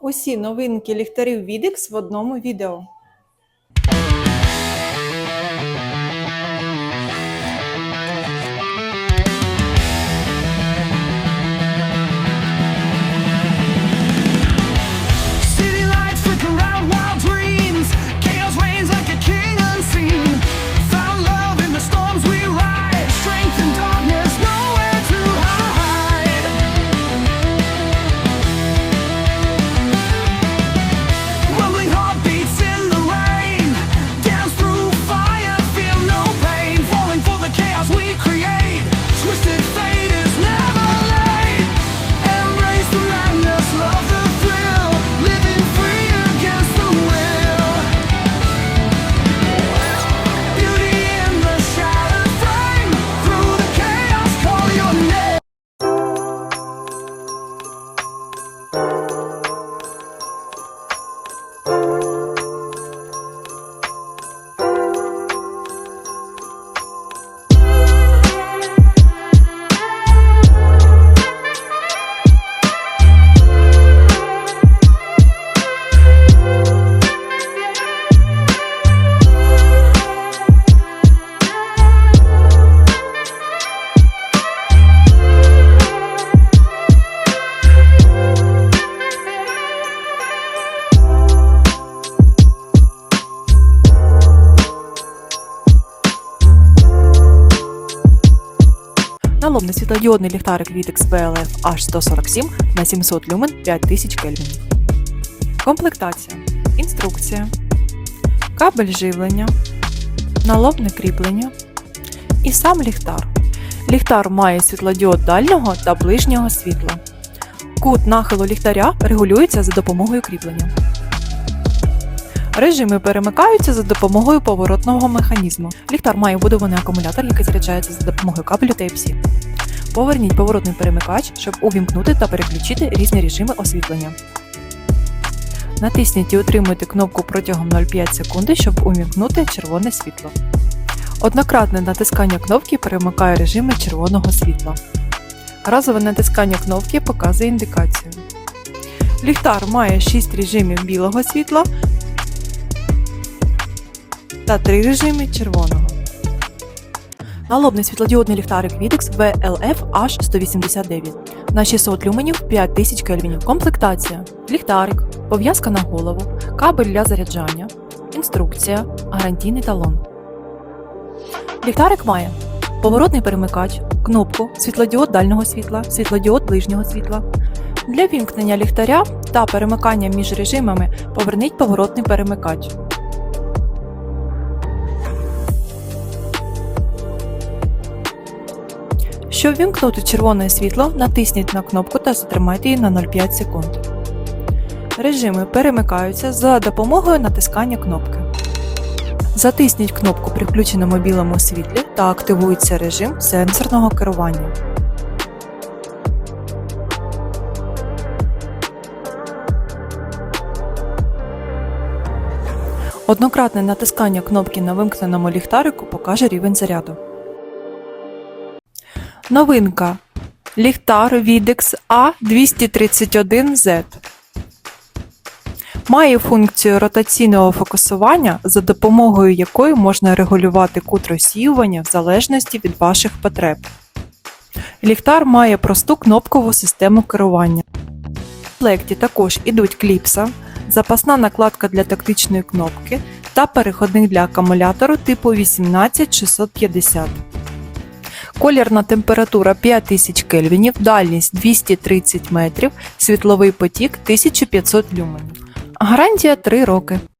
Усі новинки ліхтарів Відекс в одному відео. Налобний світлодіодний ліхтарик Vitex VLF H147 на 700 люмен 5000 кельвінів. Комплектація. Інструкція. Кабель живлення. Налобне кріплення. І сам ліхтар. Ліхтар має світлодіод дальнього та ближнього світла. Кут нахилу ліхтаря регулюється за допомогою кріплення. Режими перемикаються за допомогою поворотного механізму. Ліхтар має вбудований акумулятор, який заряджається за допомогою кабелю Type-C. Поверніть поворотний перемикач, щоб увімкнути та переключити різні режими освітлення. Натисніть і утримуйте кнопку протягом 0,5 секунди, щоб увімкнути червоне світло. Однократне натискання кнопки перемикає режими червоного світла. Разове натискання кнопки показує індикацію. Ліхтар має 6 режимів білого світла та 3 режими червоного. Налобний світлодіодний ліхтарик Videx VLF H189 на 600 люменів 5000 кельвінів. Комплектація: ліхтарик, пов'язка на голову, кабель для заряджання, інструкція, гарантійний талон. Ліхтарик має поворотний перемикач, кнопку, світлодіод дальнього світла, світлодіод ближнього світла. Для вімкнення ліхтаря та перемикання між режимами поверніть поворотний перемикач. Щоб вімкнути червоне світло, натисніть на кнопку та затримайте її на 0,5 секунд. Режими перемикаються за допомогою натискання кнопки. Затисніть кнопку при включеному білому світлі та активується режим сенсорного керування. Однократне натискання кнопки на вимкненому ліхтарику покаже рівень заряду. Новинка. Ліхтар Videx A231Z. Має функцію ротаційного фокусування, за допомогою якої можна регулювати кут розсіювання в залежності від ваших потреб. Ліхтар має просту кнопкову систему керування. В комплекті також ідуть кліпса, запасна накладка для тактичної кнопки та переходник для акумулятору типу 18650. Колірна температура 5000 кельвінів, дальність 230 метрів, світловий потік 1500 люменів. Гарантія 3 роки.